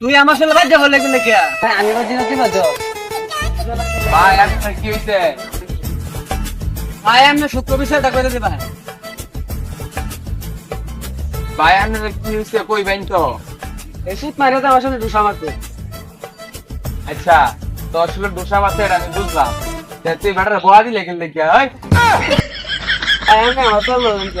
তুই আমার সাথে বাদ যাব লেগুলে কে? ভাই আমি বাজি না তুই বাজো ভাই আপনার কি হয়েছে ভাই আমি সত্য বিষয়টা করে দিবা। ভাই আপনার কি হয়েছে কই বাইন তো? এই সুত মারিও তো আমার সাথে দুশো মারতে আচ্ছা তো আসলে দোষা মাছে এটা আমি বুঝলাম। তুই বেটার বোয়া দিলে কিন্তু কি হয়? আমি আমার তো বললাম কি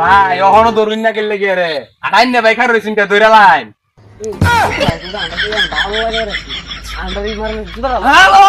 ভাই অহনো দরুন না গেলে গিয়ে রে। আর না ভাই খার রইছিন কে দইরা লাইন। হ্যালো।